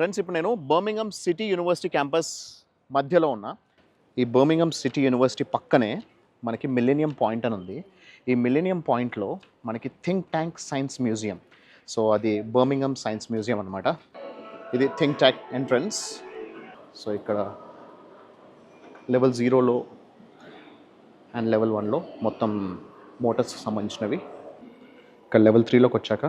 Friends ఇప్పుడు నేను Birmingham city university campus మధ్యలో ఉన్నా. ఈ బర్మింగమ్ సిటీ యూనివర్సిటీ పక్కనే మనకి మిలినియం పాయింట్ అని ఉంది. ఈ మిలినియం పాయింట్లో మనకి think tank science museum. So అది బర్మింగం సైన్స్ మ్యూజియం అనమాట ఇది థింక్ ట్యాంక్ ఎంట్రన్స్. సో ఇక్కడ లెవెల్ జీరోలో అండ్ లెవెల్ వన్లో మొత్తం మోటార్స్ సంబంధించినవి. ఇక్కడ లెవెల్ త్రీలోకి వచ్చాక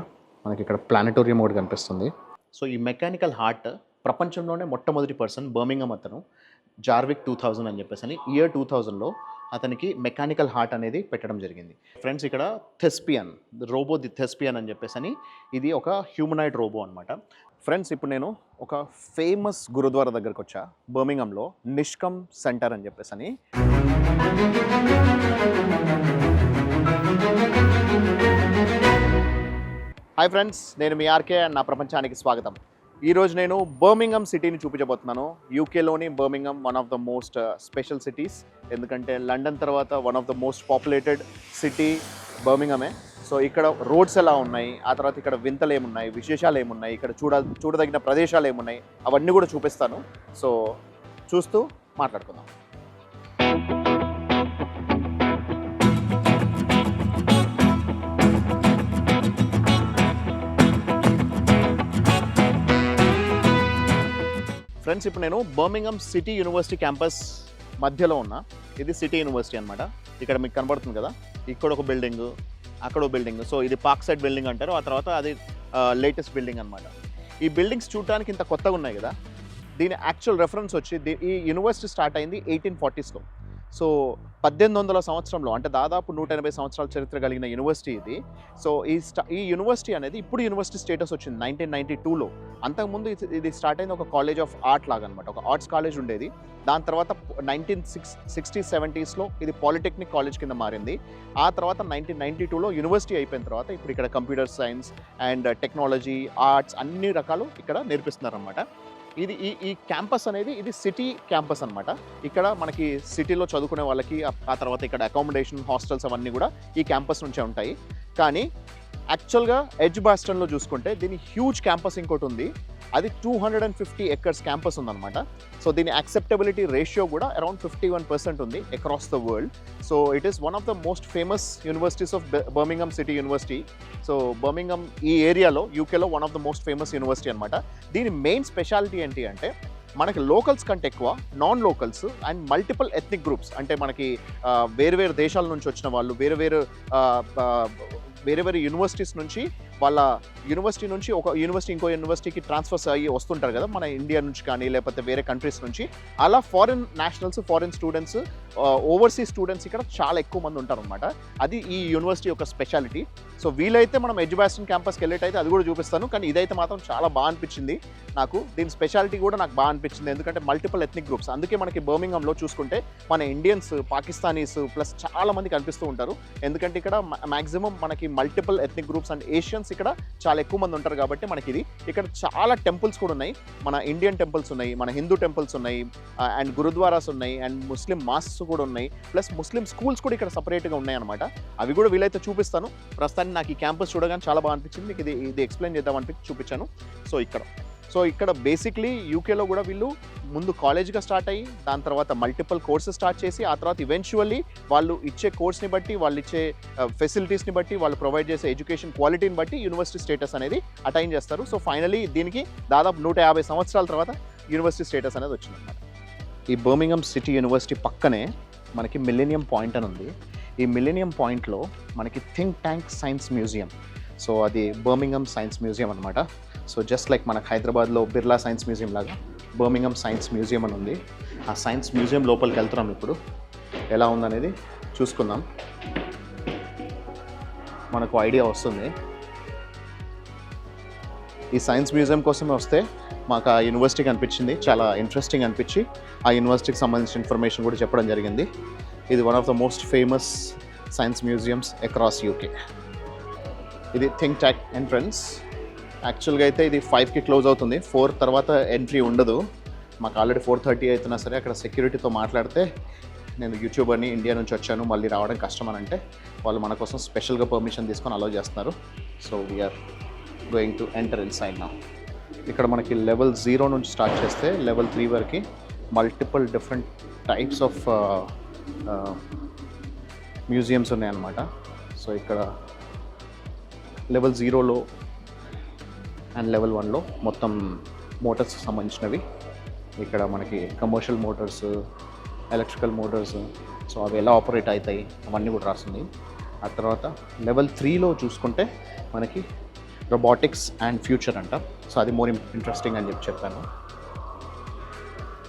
మనకి ఇక్కడ ప్లానటోరియం ఒకటి కనిపిస్తుంది. సో ఈ మెకానికల్ హార్ట్ ప్రపంచంలోనే మొట్టమొదటి పర్సన్ బర్మింగం అతను జార్విక్ టూ థౌజండ్ అని చెప్పేసి అని ఇయర్ టూ థౌజండ్లో అతనికి మెకానికల్ హార్ట్ అనేది పెట్టడం జరిగింది. ఫ్రెండ్స్ ఇక్కడ థెస్పియన్ రోబో ది థెస్పియన్ అని చెప్పేసి అని ఇది ఒక హ్యూమనాయిడ్ రోబో అనమాట ఫ్రెండ్స్ ఇప్పుడు నేను ఒక ఫేమస్ గురుద్వారా దగ్గరకు వచ్చా బర్మింగంలో నిష్కమ్ సెంటర్ అని చెప్పేసి అని. హాయ్ ఫ్రెండ్స్ నేను మీ ఆర్కే అండ్ నా ప్రపంచానికి స్వాగతం. ఈరోజు నేను బర్మింగమ్ సిటీని చూపించబోతున్నాను. యూకేలోని Birmingham one of the most special cities ఎందుకంటే లండన్ తర్వాత one of the most populated city బర్మింగమే so ఇక్కడ రోడ్స్ ఎలా ఉన్నాయి ఆ తర్వాత ఇక్కడ వింతలు ఏమున్నాయి విశేషాలు ఏమున్నాయి ఇక్కడ చూడ చూడదగిన ప్రదేశాలు ఏమున్నాయి అవన్నీ కూడా చూపిస్తాను. సో చూస్తూ మాట్లాడుకుందాం. ఫ్రెండ్స్ ఇప్పుడు నేను బర్మింగం సిటీ యూనివర్సిటీ క్యాంపస్ మధ్యలో ఉన్నా. ఇది సిటీ యూనివర్సిటీ అనమాట ఇక్కడ మీకు కనబడుతుంది కదా? ఇక్కడ ఒక బిల్డింగ్ అక్కడ ఒక బిల్డింగ్ సో ఇది పార్క్ సైడ్ బిల్డింగ్ అంటారు. ఆ తర్వాత అది లేటెస్ట్ బిల్డింగ్ అనమాట ఈ బిల్డింగ్స్ చూడటానికి ఇంత కొత్తగా ఉన్నాయి కదా? దీని యాక్చువల్ రెఫరెన్స్ వచ్చి దీ- ఈ యూనివర్సిటీ స్టార్ట్ అయింది ఎయిటీన్ ఫార్టీస్లో సో పద్దెనిమిది వందల సంవత్సరంలో అంటే దాదాపు నూట ఎనభై సంవత్సరాల చరిత్ర కలిగిన యూనివర్సిటీ ఇది. సో ఈ స్టా ఈ యూనివర్సిటీ అనేది ఇప్పుడు యూనివర్సిటీ స్టేటస్ వచ్చింది నైన్టీన్ నైన్టీ టూలో. అంతకుముందు ఇది- ఇది స్టార్ట్ అయింది ఒక కాలేజ్ ఆఫ్ ఆర్ట్ లాగా అనమాట ఒక ఆర్ట్స్ కాలేజ్ ఉండేది. దాని తర్వాత నైన్టీన్ సిక్స్ సిక్స్టీ సెవెంటీస్లో ఇది పాలిటెక్నిక్ కాలేజ్ కింద మారింది. ఆ తర్వాత నైన్టీన్ నైన్టీ టూలో యూనివర్సిటీ అయిపోయిన తర్వాత ఇప్పుడు ఇక్కడ computer science and technology arts అన్ని రకాలు ఇక్కడ నేర్పిస్తున్నారు అనమాట ఇది ఈ ఈ క్యాంపస్ అనేది ఇది సిటీ క్యాంపస్ అన్నమాట. ఇక్కడ మనకి సిటీలో చదువుకునే వాళ్ళకి ఆ- ఆ తర్వాత ఇక్కడ అకామిడేషన్ హాస్టల్స్ అవన్నీ కూడా ఈ క్యాంపస్ నుంచే ఉంటాయి. కానీ యాక్చువల్గా ఎడ్జ్ బాస్టన్లో చూసుకుంటే దీని హ్యూజ్ క్యాంపస్ ఇంకోటి ఉంది. అది two hundred and fifty acres campus ఉందన్నమాట. సో దీని యాక్సెప్టబిలిటీ రేషియో కూడా అరౌండ్ ఫిఫ్టీ వన్ పర్సెంట్ ఉంది across the world so it is one of the most famous universities of Birmingham city university so Birmingham ఈ ఏరియాలో యూకేలో one of the most famous university అనమాట దీని main speciality ఏంటి అంటే మనకి లోకల్స్ కంటే ఎక్కువ non locals and multiple ethnic groups అంటే మనకి వేరు వేరు దేశాల నుంచి వచ్చిన వాళ్ళు వేరు వేరు వేరే వేరే యూనివర్సిటీస్ నుంచి వాళ్ళ యూనివర్సిటీ నుంచి ఒక యూనివర్సిటీ ఇంకో యూనివర్సిటీకి ట్రాన్స్ఫర్స్ అయ్యి వస్తుంటారు కదా మన ఇండియా నుంచి కానీ లేకపోతే వేరే కంట్రీస్ నుంచి. అలా foreign nationals foreign students overseas students ఇక్కడ చాలా ఎక్కువ మంది ఉంటారు అనమాట అది ఈ యూనివర్సిటీ యొక్క స్పెషాలిటీ సో వీలైతే మనం ఎడ్యుబాస్టన్ క్యాంపస్కి వెళ్ళేటైతే అది కూడా చూపిస్తాను. కానీ ఇదైతే మాత్రం చాలా బాగా అనిపించింది నాకు. దీని స్పెషాలిటీ కూడా నాకు బాగా అనిపించింది. ఎందుకంటే మల్టిపుల్ ఎథ్నిక్ గ్రూప్స్ అందుకే మనకి బర్మింగ్హామ్లో చూసుకుంటే మన ఇండియన్స్ పాకిస్తానీస్ ప్లస్ చాలా మంది కనిపిస్తూ ఉంటారు. ఎందుకంటే ఇక్కడ మాక్సిమం మనకి multiple ethnic groups and Asians ఇక్కడ చాలా ఎక్కువ మంది ఉంటారు కాబట్టి మనకి ఇది. ఇక్కడ చాలా టెంపుల్స్ కూడా ఉన్నాయి. మన ఇండియన్ టెంపుల్స్ ఉన్నాయి మన హిందూ టెంపుల్స్ ఉన్నాయి అండ్ గురుద్వారాస్ ఉన్నాయి అండ్ ముస్లిం మాస్క్స్ కూడా ఉన్నాయి. ప్లస్ ముస్లిం స్కూల్స్ కూడా ఇక్కడ సపరేట్గా ఉన్నాయన్నమాట. అవి కూడా వీలైతే చూపిస్తాను. ప్రస్తుతానికి నాకు ఈ క్యాంపస్ చూడగానే చాలా బాగా అనిపించింది. మీకు ఇది ఇది ఎక్స్ప్లెయిన్ చేద్దాం అనిపించి చూపించాను. సో ఇక్కడ. సో ఇక్కడ బేసిక్లీ యూకేలో కూడా వీళ్ళు ముందు కాలేజ్గా స్టార్ట్ అయ్యి దాని తర్వాత మల్టిపుల్ కోర్సెస్ స్టార్ట్ చేసి ఆ తర్వాత ఈవెన్చువల్లీ వాళ్ళు ఇచ్చే కోర్స్ని బట్టి వాళ్ళు ఇచ్చే ఫెసిలిటీస్ని బట్టి వాళ్ళు ప్రొవైడ్ చేసే ఎడ్యుకేషన్ క్వాలిటీని బట్టి యూనివర్సిటీ స్టేటస్ అనేది అటైన్ చేస్తారు. సో ఫైనలీ దీనికి దాదాపు నూట యాభై సంవత్సరాల తర్వాత యూనివర్సిటీ స్టేటస్ అనేది వచ్చిందన్నమాట. ఈ బర్మింగం సిటీ యూనివర్సిటీ పక్కనే మనకి మిలినియం పాయింట్ అని ఉంది. ఈ మిలినియం పాయింట్లో మనకి think tank science museum so అది బర్మింగం సైన్స్ మ్యూజియం అనమాట సో జస్ట్ లైక్ మనకు హైదరాబాద్లో బిర్లా సైన్స్ మ్యూజియం లాగా బర్మింగం సైన్స్ మ్యూజియం అని ఉంది. ఆ సైన్స్ మ్యూజియం లోపలికి వెళ్తున్నాం ఇప్పుడు. ఎలా ఉందనేది చూసుకుందాం. మనకు ఐడియా వస్తుంది. ఈ సైన్స్ మ్యూజియం కోసమే వస్తే మాకు ఆ యూనివర్సిటీ కనిపించింది చాలా ఇంట్రెస్టింగ్ అనిపించి ఆ యూనివర్సిటీకి సంబంధించిన ఇన్ఫర్మేషన్ కూడా చెప్పడం జరిగింది. ఇది one of the most famous science museums across UK ఇది థింక్ ట్యాక్ ఎంట్రన్స్ యాక్చువల్గా అయితే ఇది ఫైవ్కి క్లోజ్ అవుతుంది. ఫోర్ తర్వాత ఎంట్రీ ఉండదు. మాకు ఆల్రెడీ ఫోర్ థర్టీ అవుతున్నా సరే అక్కడ సెక్యూరిటీతో మాట్లాడితే నేను యూట్యూబర్ని ఇండియా నుంచి వచ్చాను. మళ్ళీ రావడం కష్టం అని అంటే వాళ్ళు మన కోసం స్పెషల్గా పర్మిషన్ తీసుకొని అలౌ చేస్తున్నారు. So we're going to enter inside నా ఇక్కడ మనకి లెవెల్ జీరో నుంచి స్టార్ట్ చేస్తే లెవెల్ త్రీ వరకు multiple different types of museums ఉన్నాయన్నమాట. సో ఇక్కడ లెవెల్ జీరోలో అండ్ లెవెల్ వన్లో మొత్తం మోటార్స్ సంబంధించినవి. ఇక్కడ మనకి commercial motors electrical motors so అవి ఎలా ఆపరేట్ అవుతాయి అవన్నీ కూడా రాస్తుంది ఆ తర్వాత లెవెల్ త్రీలో చూసుకుంటే మనకి రొబాటిక్స్ అండ్ ఫ్యూచర్ అంట. సో అది మోర్ ఇంట్రెస్టింగ్ అని చెప్పి చెప్పాను.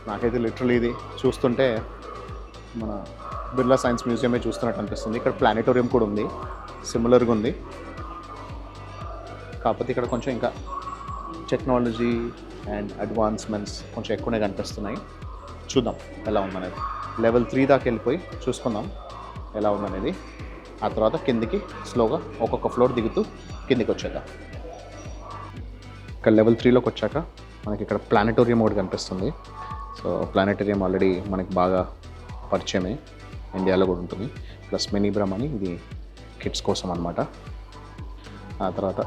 నాకైతే లిటరలీ ఇది చూస్తుంటే మన బిర్లా సైన్స్ మ్యూజియమే చూస్తున్నట్టు అనిపిస్తుంది. ఇక్కడ ప్లానెటోరియం కూడా ఉంది. సిమిలర్గా ఉంది. కాకపోతే ఇక్కడ కొంచెం ఇంకా టెక్నాలజీ అండ్ అడ్వాన్స్మెంట్స్ కొంచెం ఎక్కువనే కనిపిస్తున్నాయి. చూద్దాం ఎలా ఉందనేది. లెవెల్ త్రీ దాకా వెళ్ళిపోయి చూసుకుందాం ఎలా ఉందనేది. ఆ తర్వాత కిందికి స్లోగా ఒక్కొక్క ఫ్లోర్ దిగుతూ కిందికి వచ్చేద్దాం. ఇక్కడ లెవెల్ త్రీలోకి వచ్చాక మనకి ఇక్కడ ప్లానటోరియం ఒకటి కనిపిస్తుంది. సో ప్లానటోరియం ఆల్రెడీ మనకి బాగా పరిచయమే ఇండియాలో కూడా ఉంటుంది. ప్లస్ మినీ బ్రహ్మ అని ఇది కిడ్స్ కోసం అనమాట ఆ తర్వాత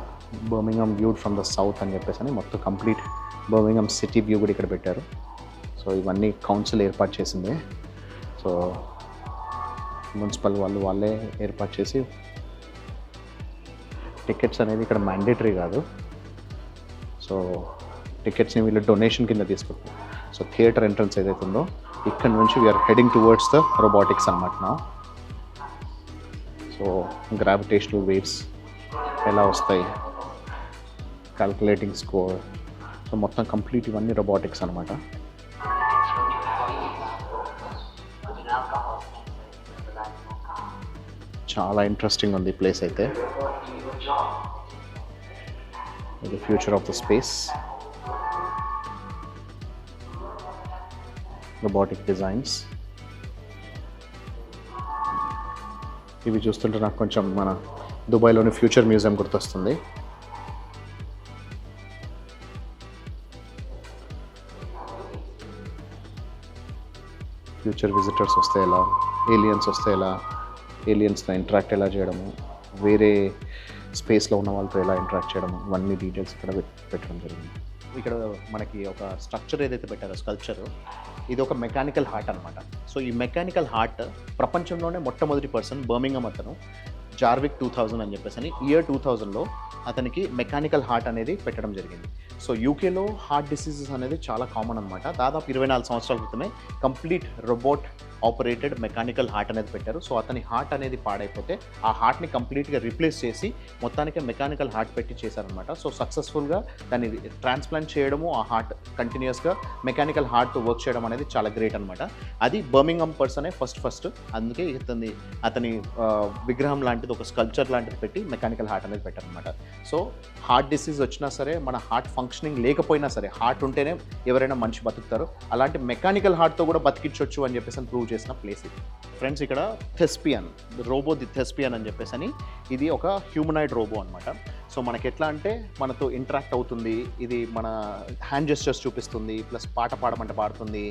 Birmingham viewed from the south అని చెప్పేసి అని మొత్తం కంప్లీట్ బర్మింగ్హామ్ సిటీ వ్యూ కూడా ఇక్కడ పెట్టారు. సో ఇవన్నీ కౌన్సిల్ ఏర్పాటు చేసింది. సో మున్సిపల్ వాళ్ళు వాళ్ళే ఏర్పాటు చేసి టికెట్స్ అనేది ఇక్కడ మ్యాండేటరీ కాదు. సో టికెట్స్ని వీళ్ళు డొనేషన్ కింద తీసుకుంటారు సో థియేటర్ ఎంట్రన్స్ ఏదైతే ఉందో ఇక్కడ నుంచి we're heading towards the robotics అనమాట నా సో గ్రావిటేషనల్ వేవ్స్ ఎలా వస్తాయి? క్యాల్కులేటింగ్ స్కోర్ సో మొత్తం కంప్లీట్ ఇవన్నీ రోబోటిక్స్ అనమాట చాలా ఇంట్రెస్టింగ్ ఉంది ప్లేస్ అయితే. ఇది future of the space robotic designs ఇవి చూస్తుంటే నాకు కొంచెం మన దుబాయ్లోని ఫ్యూచర్ మ్యూజియం గుర్తొస్తుంది. ఫ్యూచర్ విజిటర్స్ వస్తే ఎలా? ఏలియన్స్ వస్తే ఎలా? ఏలియన్స్తో ఇంటరాక్ట్ ఎలా చేయడము? వేరే స్పేస్లో ఉన్న వాళ్ళతో ఎలా ఇంటరాక్ట్ చేయడము? ఇవన్నీ డీటెయిల్స్ ఇక్కడ పెట్టడం జరిగింది. ఇక్కడ మనకి ఒక స్ట్రక్చర్ ఏదైతే పెట్టారో స్కల్ప్చర్ ఇది ఒక మెకానికల్ హార్ట్ అనమాట సో ఈ మెకానికల్ హార్ట్ ప్రపంచంలోనే మొట్టమొదటి పర్సన్ బర్మింగం అతను. జార్విక్ టూ థౌజండ్ అని చెప్పేసి అని ఇయర్ టూ థౌజండ్లో అతనికి మెకానికల్ హార్ట్ అనేది పెట్టడం జరిగింది. సో యూకేలో హార్ట్ డిసీజెస్ అనేది చాలా కామన్ అనమాట దాదాపు ఇరవై నాలుగు సంవత్సరాల క్రితమే complete robot operated mechanical heart అనేది పెట్టారు. సో అతని హార్ట్ అనేది పాడైపోతే ఆ హార్ట్ని కంప్లీట్గా రీప్లేస్ చేసి మొత్తానికి మెకానికల్ హార్ట్ పెట్టి చేశారనమాట సో సక్సెస్ఫుల్గా దాన్ని ట్రాన్స్ప్లాంట్ చేయడము ఆ హార్ట్ కంటిన్యూస్గా మెకానికల్ హార్ట్ వర్క్ చేయడం అనేది చాలా గ్రేట్ అనమాట అది బర్మింగమ్ పర్సనే ఫస్ట్ ఫస్ట్ అందుకే ఇతని అతని విగ్రహం లాంటి లాంటిది ఒక స్కల్ప్చర్ లాంటిది పెట్టి మెకానికల్ హార్ట్ అనేది పెట్టారనమాట. సో హార్ట్ డిసీజ్ వచ్చినా సరే మన హార్ట్ ఫంక్షనింగ్ లేకపోయినా సరే హార్ట్ ఉంటేనే ఎవరైనా మనిషి బతుకుతారు. అలాంటి మెకానికల్ హార్ట్తో కూడా బతికించవచ్చు అని చెప్పేసి అని ప్రూవ్ చేసిన ప్లేస్ ఇది. ఫ్రెండ్స్ ఇక్కడ థెస్పియన్ రోబో ది థెస్పియన్ అని చెప్పేసి అని ఇది ఒక హ్యూమనాయిడ్ రోబో అనమాట సో మనకి ఎట్లా అంటే మనతో ఇంటరాక్ట్ అవుతుంది ఇది మన హ్యాండ్ జెస్టర్స్ చూపిస్తుంది ప్లస్ పాట పాడమంటే పాడుతుంది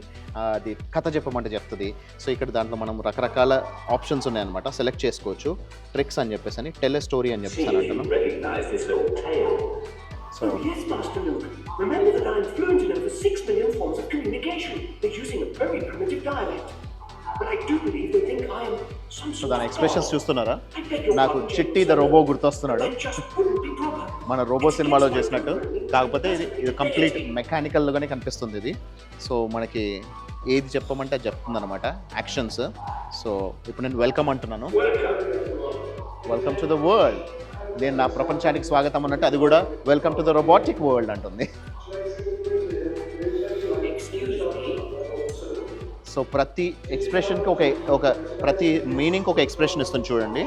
అది కథ చెప్పమంటే చెప్తుంది సో ఇక్కడ దాంట్లో మనం రకరకాల ఆప్షన్స్ ఉన్నాయన్నమాట సెలెక్ట్ చేసుకోవచ్చు ట్రిక్స్ అని చెప్పేసి అని టెల్ స్టోరీ అని చెప్పేసి అని అంటున్నాం. So Oh, yes, Master Luke. Remember that I'm fluent in over six million forms of communication. They're using a very primitive dialect. So దాని ఎక్స్ప్రెషన్స్. చూస్తున్నారా? నాకు చిట్టి ద రోబో. గుర్తొస్తున్నాడు. మన రోబో సినిమాలో చేసినట్టు. కాకపోతే ఇది ఇది కంప్లీట్ మెకానికల్గానే కనిపిస్తుంది ఇది. సో మనకి ఏది చెప్పమంటే అది చెప్తుంది అనమాట యాక్షన్స్ సో ఇప్పుడు నేను వెల్కమ్ అంటున్నాను. వెల్కమ్ టు ద వరల్డ్ నేను నా ప్రపంచానికి స్వాగతం అన్నట్టు అది కూడా welcome to the robotic world అంటుంది. సో ప్రతి ఎక్స్ప్రెషన్కి ఒక ఒక ప్రతి మీనింగ్కి ఒక ఎక్స్ప్రెషన్ ఇస్తుంది చూడండి.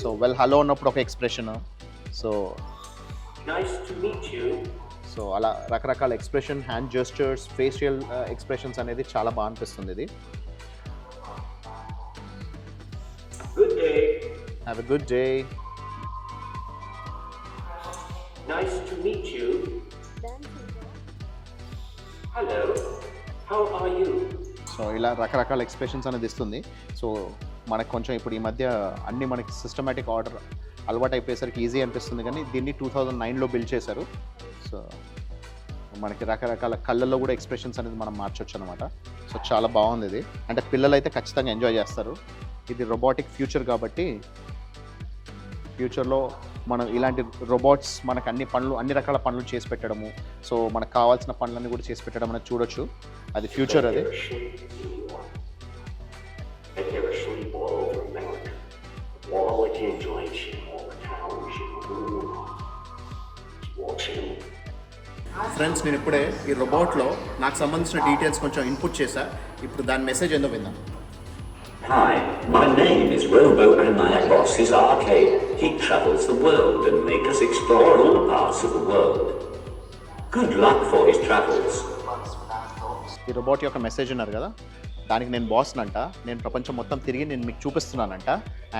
సో వెల్ హలో అన్నప్పుడు ఒక ఎక్స్ప్రెషన్ సో. సో అలా రకరకాల expression hand gestures facial expressions అనేది చాలా బాగా అనిపిస్తుంది ఇది. Have a good day Nice to meet you. Hello. So ఇలా రకరకాల ఎక్స్ప్రెషన్స్ అనేది ఇస్తుంది. సో మనకు కొంచెం ఇప్పుడు ఈ మధ్య అన్ని మనకి సిస్టమేటిక్ ఆర్డర్ అలవాటు అయిపోయేసరికి ఈజీ అనిపిస్తుంది కానీ దీన్ని టూ థౌజండ్ నైన్లో బిల్డ్ చేశారు. సో మనకి రకరకాల కళ్ళల్లో కూడా ఎక్స్ప్రెషన్స్ అనేది మనం మార్చొచ్చు అనమాట సో చాలా బాగుంది ఇది. అంటే పిల్లలు అయితే ఖచ్చితంగా ఎంజాయ్ చేస్తారు. ఇది రోబోటిక్ ఫ్యూచర్ కాబట్టి ఫ్యూచర్లో మనం ఇలాంటి రోబోట్స్ మనకు అన్ని పనులు అన్ని రకాల పనులు చేసి పెట్టడము సో మనకు కావాల్సిన పనులన్నీ కూడా చేసి పెట్టడం అనేది చూడొచ్చు అది ఫ్యూచర్ అది ఫ్రెండ్స్ నేను ఇప్పుడే ఈ రోబోట్లో నాకు సంబంధించిన డీటెయిల్స్ కొంచెం ఇన్పుట్ చేశా ఇప్పుడు దాని మెసేజ్ ఏందో విందాం Hi, my name is Robo and my boss is RK. He travels. Of the world and make us explore all parts of the world. Good luck for his travels. ఈ robot యొక్క message ఉన్నారు కదా దానికి నేను బాస్నంట నేను ప్రపంచం మొత్తం తిరిగి నేను మీకు చూపిస్తున్నానంట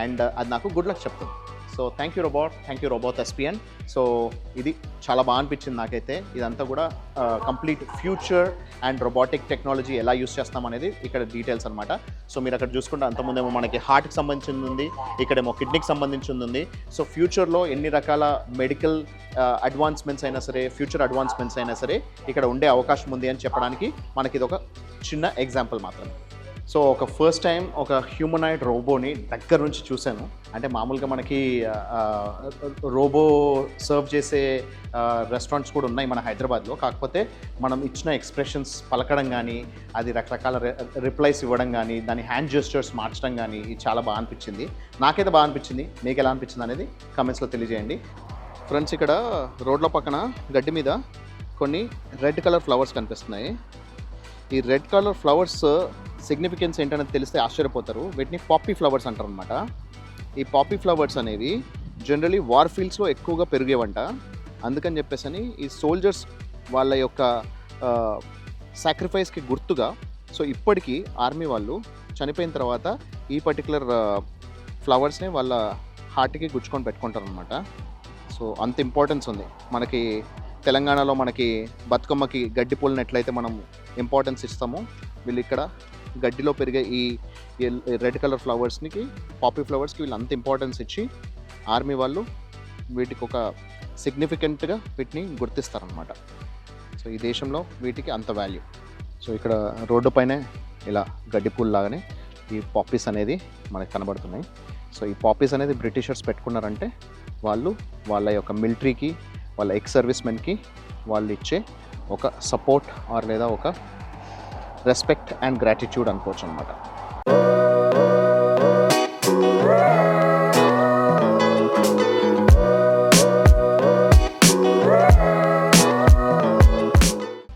అండ్ అది నాకు గుడ్ లక్ చెప్తుంది so thank you robot thank you robot SPN so ఇది చాలా బాగా అనిపించింది నాకైతే. ఇదంతా కూడా complete future and robotic technology ఎలా యూస్ చేస్తాం అనేది ఇక్కడ డీటెయిల్స్ అనమాట సో మీరు అక్కడ చూసుకుంటే అంతకుముందేమో మనకి హార్ట్కి సంబంధించింది ఉంది ఇక్కడేమో కిడ్నీకి సంబంధించింది ఉంది. సో ఫ్యూచర్లో ఎన్ని రకాల మెడికల్ అడ్వాన్స్మెంట్స్ అయినా సరే ఫ్యూచర్ అడ్వాన్స్మెంట్స్ అయినా సరే ఇక్కడ ఉండే అవకాశం ఉంది అని చెప్పడానికి మనకి ఇది ఒక చిన్న ఎగ్జాంపుల్ మాత్రమే. సో ఒక ఫస్ట్ టైం ఒక హ్యూమనాయిడ్ రోబోని దగ్గర నుంచి చూశాను. అంటే మామూలుగా మనకి రోబో సర్వ్ చేసే రెస్టారెంట్స్ కూడా ఉన్నాయి మన హైదరాబాద్లో. కాకపోతే మనం ఇచ్చిన ఎక్స్ప్రెషన్స్ పలకడం కానీ అది రకరకాల రిప్లైస్ ఇవ్వడం కానీ దాని హ్యాండ్ జెస్టర్స్ మార్చడం కానీ చాలా బాగా అనిపించింది. నాకైతే బాగా అనిపించింది. మీకు ఎలా అనిపించింది అనేది కమెంట్స్లో తెలియజేయండి. ఫ్రెండ్స్ ఇక్కడ రోడ్ల పక్కన గడ్డి మీద కొన్ని రెడ్ కలర్ ఫ్లవర్స్ కనిపిస్తున్నాయి. ఈ రెడ్ కలర్ ఫ్లవర్స్ సిగ్నిఫికెన్స్ ఏంటనేది తెలిస్తే ఆశ్చర్యపోతారు. వీటిని పాపీ ఫ్లవర్స్ అంటారు అనమాట ఈ పాపీ ఫ్లవర్స్ అనేవి జనరలీ వార్ ఫీల్డ్స్లో ఎక్కువగా పెరిగేవంట. అందుకని చెప్పేసి అని ఈ సోల్జర్స్ వాళ్ళ యొక్క సాక్రిఫైస్కి గుర్తుగా సో ఇప్పటికీ ఆర్మీ వాళ్ళు చనిపోయిన తర్వాత ఈ పర్టికులర్ ఫ్లవర్స్ని వాళ్ళ హార్ట్కి గుచ్చుకొని పెట్టుకుంటారు అనమాట సో అంత ఇంపార్టెన్స్ ఉంది. మనకి తెలంగాణలో మనకి బతుకమ్మకి గడ్డి పూలనట్లయితే మనం ఇంపార్టెన్స్ ఇస్తామో. వీళ్ళు ఇక్కడ గడ్డిలో పెరిగే ఈ రెడ్ కలర్ ఫ్లవర్స్కి పాపీ ఫ్లవర్స్కి వీళ్ళు అంత ఇంపార్టెన్స్ ఇచ్చి ఆర్మీ వాళ్ళు వీటికి ఒక సిగ్నిఫికెంట్గా వీటిని గుర్తిస్తారనమాట సో ఈ దేశంలో వీటికి అంత వాల్యూ సో ఇక్కడ రోడ్డు పైనే ఇలా గడ్డి పూలు లాగానే ఈ పాపీస్ అనేది మనకి కనబడుతున్నాయి. సో ఈ పాపీస్ అనేది బ్రిటిషర్స్ పెట్టుకున్నారంటే వాళ్ళు వాళ్ళ యొక్క మిలిటరీకి వాళ్ళ ఎక్స్ సర్వీస్మెన్కి వాళ్ళు ఇచ్చే ఒక సపోర్ట్ ఆర్ లేదా ఒక రెస్పెక్ట్ అండ్ గ్రాటిట్యూడ్ అనుకోవచ్చు అనమాట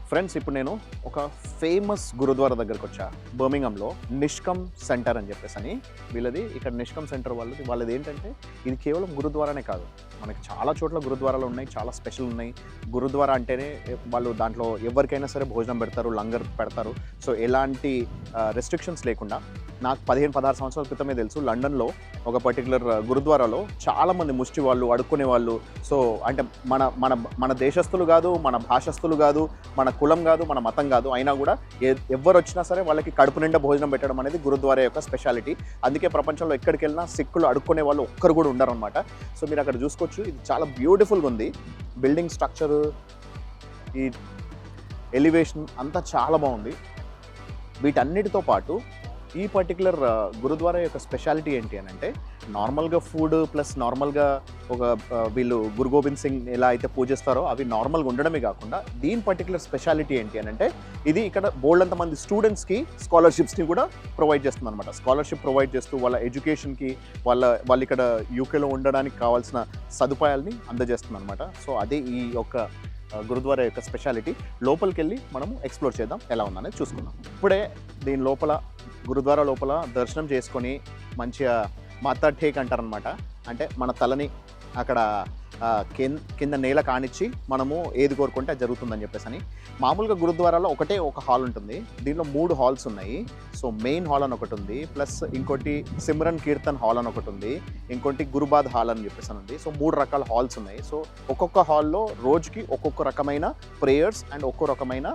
ఫ్రెండ్స్ ఇప్పుడు నేను ఒక ఫేమస్ గురుద్వారా దగ్గరకు వచ్చా. బర్మింగంలో నిష్కమ్ సెంటర్ అని చెప్పేసి అని. వీళ్ళది ఇక్కడ నిష్కమ్ సెంటర్ వాళ్ళది. వాళ్ళది ఏంటంటే ఇది కేవలం గురుద్వారానే కాదు. మనకి చాలా చోట్ల గురుద్వారాలు ఉన్నాయి చాలా స్పెషల్ ఉన్నాయి. గురుద్వారా అంటేనే వాళ్ళు దాంట్లో ఎవరికైనా సరే భోజనం పెడతారు లంగర్ పెడతారు. సో ఎలాంటి రెస్ట్రిక్షన్స్ లేకుండా నాకు పదిహేను పదహారు సంవత్సరాల క్రితమే తెలుసు లండన్లో ఒక పర్టికులర్ uh, గురుద్వారాలో చాలామంది ముష్టి వాళ్ళు అడుక్కునే వాళ్ళు. సో అంటే మన మన మన దేశస్తులు కాదు మన భాషస్తులు కాదు మన కులం కాదు మన మతం కాదు అయినా కూడా ఎ- ఎవరు వచ్చినా సరే వాళ్ళకి కడుపు నిండా భోజనం పెట్టడం అనేది గురుద్వారా యొక్క స్పెషాలిటీ. అందుకే ప్రపంచంలో ఎక్కడికి వెళ్ళినా సిక్కులు అడుక్కునే వాళ్ళు ఒక్కరు కూడా ఉండరు అనమాట సో మీరు అక్కడ చూసుకోవచ్చు ఇది చాలా బ్యూటిఫుల్గా ఉంది. బిల్డింగ్ స్ట్రక్చరు ఈ ఎలివేషన్ అంతా చాలా బాగుంది. వీటన్నిటితో పాటు ఈ పర్టికులర్ uh, గురుద్వారా యొక్క స్పెషాలిటీ ఏంటి అని అంటే నార్మల్గా ఫుడ్ ప్లస్ నార్మల్గా ఒక uh, వీళ్ళు గురు గోబింద్ సింగ్ ఎలా అయితే పూజిస్తారో అవి నార్మల్గా ఉండడమే కాకుండా దీని పర్టికులర్ స్పెషాలిటీ ఏంటి అని అంటే ఇది ఇక్కడ బోల్డ్ అంత మంది స్టూడెంట్స్కి స్కాలర్షిప్స్ని కూడా ప్రొవైడ్ చేస్తుంది అనమాట స్కాలర్షిప్ ప్రొవైడ్ చేస్తూ వాళ్ళ ఎడ్యుకేషన్కి వాళ్ళ వాళ్ళు ఇక్కడ యూకేలో ఉండడానికి కావాల్సిన సదుపాయాలని అందజేస్తుంది అనమాట సో అదే ఈ యొక్క గురుద్వారా యొక్క స్పెషాలిటీ లోపలికి వెళ్ళి మనము ఎక్స్ప్లోర్ చేద్దాం ఎలా ఉందనేది చూసుకుందాం. ఇప్పుడే దీని లోపల గురుద్వారా లోపల దర్శనం చేసుకొని మంచిగా మాతా టేక్ అంటారనమాట అంటే మన తలని అక్కడ కింద కింద నేల కానిచ్చి మనము ఏది కోరుకుంటే అది జరుగుతుందని చెప్పేసి అని మామూలుగా గురుద్వారాలో ఒకటే ఒక హాల్ ఉంటుంది. దీనిలో మూడు హాల్స్ ఉన్నాయి. సో మెయిన్ హాల్ అని ఒకటి ఉంది. ప్లస్ ఇంకోటి సిమ్రన్ కీర్తన్ హాల్ అని ఒకటి ఉంది. ఇంకోటి గురుబాద్ హాల్ అని చెప్పేసి అని ఉంది. సో మూడు రకాల హాల్స్ ఉన్నాయి. సో ఒక్కొక్క హాల్లో రోజుకి ఒక్కొక్క రకమైన ప్రేయర్స్ అండ్ ఒక్కో రకమైన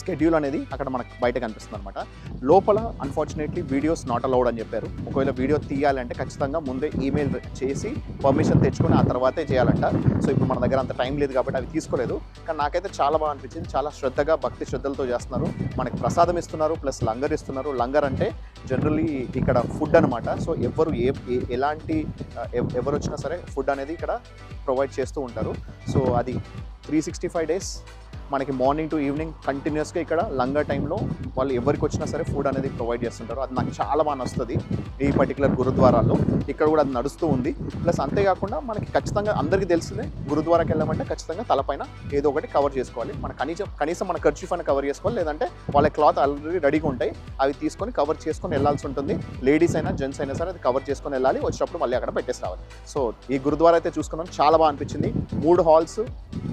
స్కెడ్యూల్ అనేది అక్కడ మనకు బయట కనిపిస్తుంది అనమాట లోపల అన్ఫార్చునేట్లీ వీడియోస్ నాట్ అలౌడ్ అని చెప్పారు. ఒకవేళ వీడియో తీయాలంటే ఖచ్చితంగా ముందే ఈమెయిల్ చేసి పర్మిషన్ తెచ్చుకొని ఆ తర్వాతే చేయాలంట. సో ఇప్పుడు మన దగ్గర అంత టైం లేదు కాబట్టి అవి తీసుకోలేదు. కానీ నాకైతే చాలా బాగా అనిపించింది. చాలా శ్రద్ధగా భక్తి శ్రద్ధలతో చేస్తున్నారు. మనకి ప్రసాదం ఇస్తున్నారు ప్లస్ లంగర్ ఇస్తున్నారు. లంగర్ అంటే జనరల్లీ ఇక్కడ ఫుడ్ అనమాట సో ఎవరు ఏ ఏ- ఎలాంటి ఎవరు వచ్చినా సరే ఫుడ్ అనేది ఇక్కడ ప్రొవైడ్ చేస్తూ ఉంటారు. సో అది త్రీ సిక్స్టీ ఫైవ్ డేస్ మనకి మార్నింగ్ టు ఈవినింగ్ కంటిన్యూస్గా ఇక్కడ లంగర్ టైంలో వాళ్ళు ఎవరికి వచ్చినా సరే ఫుడ్ అనేది ప్రొవైడ్ చేస్తుంటారు. అది నాకు చాలా బాగా నచ్చుతుంది ఈ పర్టికులర్ గురుద్వారాల్లో ఇక్కడ కూడా అది నడుస్తూ ఉంది. ప్లస్ అంతేకాకుండా మనకి ఖచ్చితంగా అందరికీ తెలిసిందే గురుద్వారాకి వెళ్ళామంటే ఖచ్చితంగా తలపైన ఏదో ఒకటి కవర్ చేసుకోవాలి. మన కనీసం కనీసం మన ఖర్చు అని కవర్ చేసుకోవాలి. లేదంటే వాళ్ళ క్లాత్ ఆల్రెడీ రెడీగా ఉంటాయి. అవి తీసుకొని కవర్ చేసుకొని వెళ్ళాల్సి ఉంటుంది. లేడీస్ అయినా జెంట్స్ అయినా సరే అది కవర్ చేసుకొని వెళ్ళాలి. వచ్చినప్పుడు మళ్ళీ అక్కడ పెట్టేసి రావాలి. సో ఈ గురుద్వారా అయితే చూసుకున్నాం. చాలా బాగా అనిపించింది. మూడు హాల్స్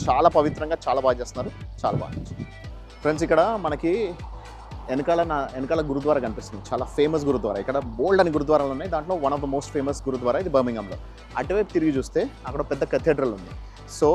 చాలా పవిత్రంగా చాలా బాగా చేస్తున్నారు. చాలా బాగా ఫ్రెండ్స్ ఇక్కడ మనకి వెనకాల నా వెనకాల గురుద్వారా కనిపిస్తుంది. చాలా ఫేమస్ గురుద్వారా. ఇక్కడ బోల్డ్ అని గురుద్వారాలు ఉన్నాయి. దాంట్లో one of the most famous gurdwara ఇది బర్మింగంలో అటువైపు తిరిగి చూస్తే అక్కడ పెద్ద కథీడ్రల్ ఉంది. సో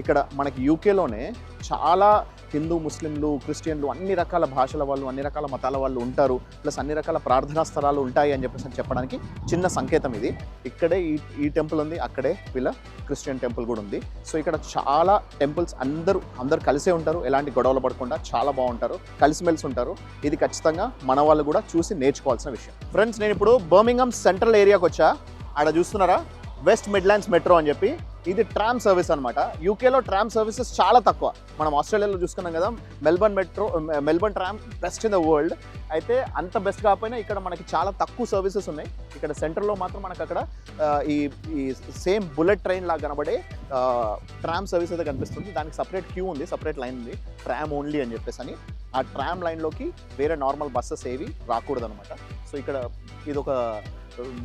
ఇక్కడ మనకి యూకేలోనే చాలా హిందూ ముస్లింలు క్రిస్టియన్లు అన్ని రకాల భాషల వాళ్ళు అన్ని రకాల మతాల వాళ్ళు ఉంటారు. ప్లస్ అన్ని రకాల ప్రార్థనా స్థలాలు ఉంటాయి అని చెప్పేసి చెప్పడానికి చిన్న సంకేతం ఇది. ఇక్కడే ఈ ఈ టెంపుల్ ఉంది. అక్కడే వీళ్ళ క్రిస్టియన్ టెంపుల్ కూడా ఉంది. సో ఇక్కడ చాలా టెంపుల్స్ అందరూ అందరూ కలిసే ఉంటారు. ఎలాంటి గొడవలు పడకుండా చాలా బాగుంటారు. కలిసిమెలిసి ఉంటారు. ఇది ఖచ్చితంగా మన వాళ్ళు కూడా చూసి నేర్చుకోవాల్సిన విషయం. ఫ్రెండ్స్ నేను ఇప్పుడు బర్మింగ్హామ్ సెంట్రల్ ఏరియాకి వచ్చా. ఆడ చూస్తున్నారా? వెస్ట్ మిడ్లాండ్స్ మెట్రో అని చెప్పి. ఇది ట్రామ్ సర్వీస్ అనమాట యూకేలో ట్రామ్ సర్వీసెస్ చాలా తక్కువ. మనం ఆస్ట్రేలియాలో చూసుకున్నాం కదా Melbourne metro Melbourne tram best in the world అయితే అంత బెస్ట్ కాకపోయినా ఇక్కడ మనకి చాలా తక్కువ సర్వీసెస్ ఉన్నాయి. ఇక్కడ సెంటర్లో మాత్రం మనకు అక్కడ ఈ ఈ సేమ్ బుల్లెట్ ట్రైన్ లాగా కనబడే ట్రామ్ సర్వీస్ అయితే కనిపిస్తుంది. దానికి సపరేట్ క్యూ ఉంది సపరేట్ లైన్ ఉంది. ట్రామ్ ఓన్లీ అని చెప్పేసి అని ఆ ట్రామ్ లైన్లోకి వేరే నార్మల్ బస్సెస్ ఏవి రాకూడదు అనమాట సో ఇక్కడ ఇది ఒక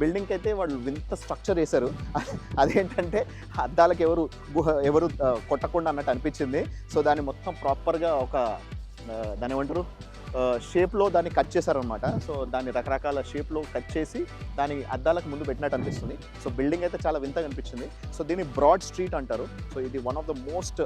బిల్డింగ్కి అయితే వాళ్ళు వింత స్ట్రక్చర్ వేశారు అదేంటంటే అద్దాలకు ఎవరు గుహ ఎవరు కొట్టకుండా అన్నట్టు అనిపించింది. సో దాన్ని మొత్తం ప్రాపర్గా ఒక దాని దాన్ని ఏమంటారు? షేప్లో దాన్ని కట్ చేశారనమాట సో దాన్ని రకరకాల షేప్లో కట్ చేసి దాని అద్దాలకు ముందు పెట్టినట్టు అనిపిస్తుంది. సో బిల్డింగ్ అయితే చాలా వింతగా అనిపించింది. సో దీన్ని బ్రాడ్ స్ట్రీట్ అంటారు. సో ఇది one of the most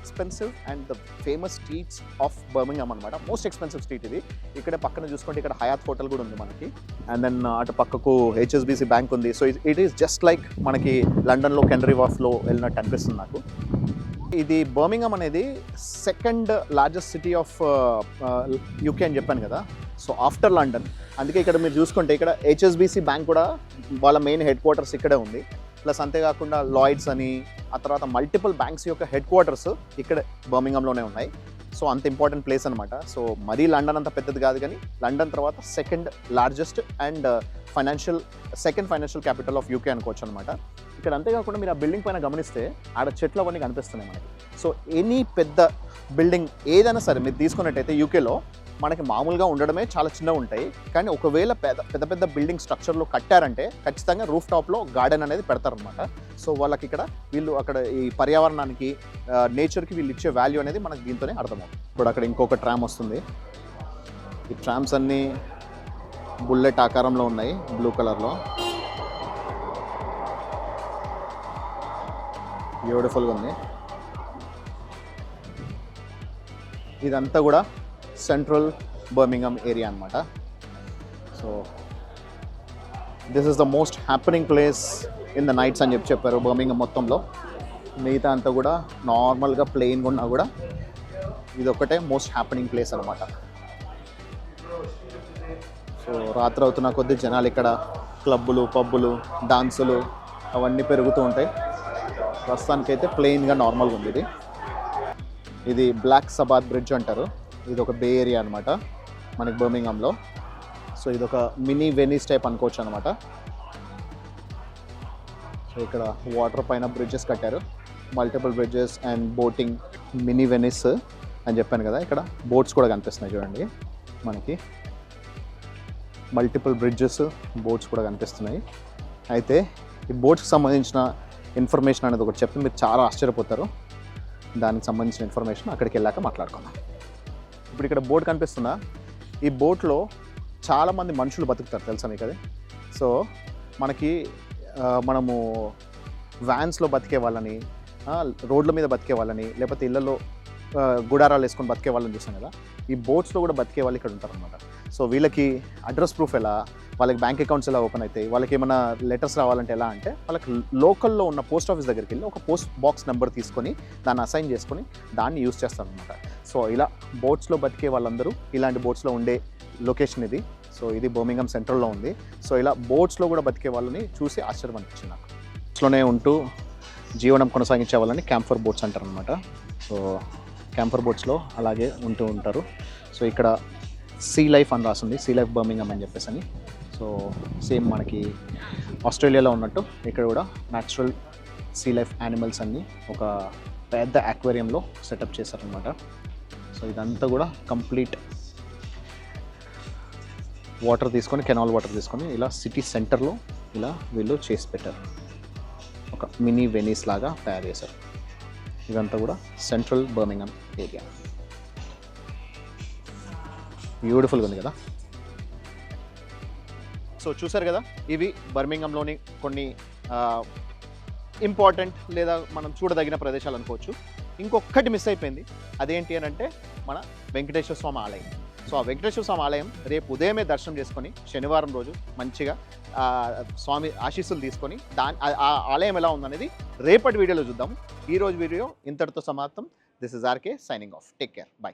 expensive and the famous streets of Birmingham అనమాట మోస్ట్ ఎక్స్పెన్సివ్ స్ట్రీట్ ఇది. ఇక్కడ పక్కన చూసుకుంటే ఇక్కడ హయాత్ హోటల్ కూడా ఉంది మనకి. అండ్ దెన్ అటు పక్కకు హెచ్ఎస్బిసి బ్యాంక్ ఉంది. So it is just like మనకి లండన్లో కెనరీ వాఫ్లో వెళ్ళినట్టు అనిపిస్తుంది నాకు. ఇది బర్మింగం అనేది second largest city of UK అని చెప్పాను కదా. So after London. అందుకే ఇక్కడ మీరు చూసుకుంటే ఇక్కడ హెచ్ఎస్బిసి బ్యాంక్ కూడా వాళ్ళ మెయిన్ హెడ్ క్వార్టర్స్ ఇక్కడే ఉంది. ప్లస్ అంతేకాకుండా లాయిడ్స్ అని ఆ తర్వాత మల్టిపుల్ బ్యాంక్స్ యొక్క హెడ్ క్వార్టర్స్ ఇక్కడ బర్మింగంలోనే ఉన్నాయి. సో అంత ఇంపార్టెంట్ ప్లేస్ అనమాట సో మరీ లండన్ అంత పెద్దది కాదు కానీ లండన్ తర్వాత second largest and uh, financial second financial capital of UK అనుకోవచ్చు అనమాట ఇక్కడ అంతేకాకుండా మీరు ఆ బిల్డింగ్ పైన గమనిస్తే ఆడ చెట్లు అవన్నీ కనిపిస్తున్నాయి మనకి. సో ఎనీ పెద్ద బిల్డింగ్ ఏదైనా సరే మీరు తీసుకున్నట్టయితే యూకేలో మనకి మామూలుగా ఉండడమే చాలా చిన్నగా ఉంటాయి. కానీ ఒకవేళ పెద్ద పెద్ద పెద్ద బిల్డింగ్ స్ట్రక్చర్లో కట్టారంటే ఖచ్చితంగా రూఫ్ టాప్లో గార్డెన్ అనేది పెడతారనమాట సో వాళ్ళకి ఇక్కడ వీళ్ళు అక్కడ ఈ పర్యావరణానికి నేచర్కి వీళ్ళు ఇచ్చే వాల్యూ అనేది మనకి దీంతోనే అర్థమవుతుంది. ఇప్పుడు అక్కడ ఇంకొక ట్రామ్ వస్తుంది. ఈ ట్రామ్స్ అన్నీ బుల్లెట్ ఆకారంలో ఉన్నాయి బ్లూ కలర్లో. బ్యూటిఫుల్గా ఉంది. ఇదంతా కూడా సెంట్రల్ బర్మింగమ్ ఏరియా అనమాట so this is the most happening place in the nights అని చెప్పి చెప్పారు బర్మింగమ్ మొత్తంలో. మిగతా అంతా కూడా నార్మల్గా ప్లెయిన్ ఉన్నా కూడా ఇది ఒక్కటే మోస్ట్ హ్యాపెనింగ్ ప్లేస్ అనమాట సో రాత్రి అవుతున్న కొద్దీ జనాలు ఇక్కడ క్లబ్బులు పబ్బులు డాన్సులు అవన్నీ పెరుగుతూ ఉంటాయి. ప్రస్తుతానికైతే ప్లెయిన్గా నార్మల్గా ఉంది ఇది. ఇది బ్లాక్ సబాత్ బ్రిడ్జ్ అంటారు. ఇది ఒక బే ఏరియా అనమాట మనకి బర్మింగ్హామ్లో. సో ఇది ఒక మినీ వెనీస్ టైప్ అనుకోవచ్చు అనమాట సో ఇక్కడ వాటర్ పైన బ్రిడ్జెస్ కట్టారు. Multiple bridges and boating mini Venice అని చెప్పాను కదా ఇక్కడ బోట్స్ కూడా కనిపిస్తున్నాయి చూడండి మనకి. మల్టిపుల్ బ్రిడ్జెస్ బోట్స్ కూడా కనిపిస్తున్నాయి. అయితే ఈ బోట్స్కి సంబంధించిన ఇన్ఫర్మేషన్ అనేది ఒకటి చెప్తే మీరు చాలా ఆశ్చర్యపోతారు. దానికి సంబంధించిన ఇన్ఫర్మేషన్ అక్కడికి వెళ్ళాక మాట్లాడుకుందాం. ఇప్పుడు ఇక్కడ బోట్ కనిపిస్తుందా? ఈ బోట్లో చాలామంది మనుషులు బతుకుతారు తెలుసా మీకు అది? సో మనకి మనము వ్యాన్స్లో బతికే వాళ్ళని రోడ్ల మీద బతికే వాళ్ళని లేకపోతే ఇళ్ళల్లో గుడారాలు వేసుకొని బతికే వాళ్ళని చూసాం కదా? ఈ బోట్స్లో కూడా బతికే వాళ్ళు ఇక్కడ ఉంటారు అనమాట సో వీళ్ళకి అడ్రస్ ప్రూఫ్ ఎలా? వాళ్ళకి బ్యాంక్ అకౌంట్స్ ఎలా ఓపెన్ అవుతాయి వాళ్ళకి ఏమైనా లెటర్స్ రావాలంటే ఎలా అంటే వాళ్ళకి లోకల్లో ఉన్న పోస్ట్ ఆఫీస్ దగ్గరికి వెళ్ళి ఒక పోస్ట్ బాక్స్ నెంబర్ తీసుకొని దాన్ని అసైన్ చేసుకొని దాన్ని యూస్ చేస్తారనమాట సో ఇలా బోట్స్లో బతికే వాళ్ళందరూ ఇలాంటి బోట్స్లో ఉండే లొకేషన్ ఇది. సో ఇది బర్మింగం సెంట్రల్లో ఉంది. సో ఇలా బోట్స్లో కూడా బతికే వాళ్ళని చూసి ఆశ్చర్యం అనిపించింది నాకు. బోట్స్లోనే ఉంటూ జీవనం కొనసాగించే వాళ్ళని క్యాంఫర్ బోట్స్ అంటారు అనమాట సో క్యాంఫర్ బోట్స్లో అలాగే ఉంటూ ఉంటారు. సో ఇక్కడ సీ లైఫ్ అని రాసింది. సీ లైఫ్ బర్మింగం అని చెప్పేసి అని సో సేమ్ మనకి ఆస్ట్రేలియాలో ఉన్నట్టు ఇక్కడ కూడా న్యాచురల్ సీ లైఫ్ యానిమల్స్ అన్నీ ఒక పెద్ద అక్వేరియంలో సెటప్ చేశారనమాట సో ఇదంతా కూడా కంప్లీట్ వాటర్ తీసుకొని కెనాల్ వాటర్ తీసుకొని ఇలా సిటీ సెంటర్లో ఇలా వీళ్ళు చేసి పెట్టారు. ఒక మినీ వెనీస్ లాగా తయారు చేశారు. ఇదంతా కూడా సెంట్రల్ బర్మింగ్హామ్ ఏరియా బ్యూటిఫుల్గా ఉంది కదా? సో చూసారు కదా ఇవి బర్మింగంలోని కొన్ని ఇంపార్టెంట్ లేదా మనం చూడదగిన ప్రదేశాలు అనుకోవచ్చు. ఇంకొకటి మిస్ అయిపోయింది. అదేంటి అని అంటే మన వెంకటేశ్వర స్వామి ఆలయం. సో ఆ వెంకటేశ్వర స్వామి ఆలయం రేపు ఉదయమే దర్శనం చేసుకొని శనివారం రోజు మంచిగా స్వామి ఆశీస్సులు తీసుకొని దాని ఆ- ఆలయం ఎలా ఉందనేది రేపటి వీడియోలో చూద్దాం. ఈరోజు వీడియో ఇంతటితో సమాప్తం. This is RK signing off. Take care. Bye.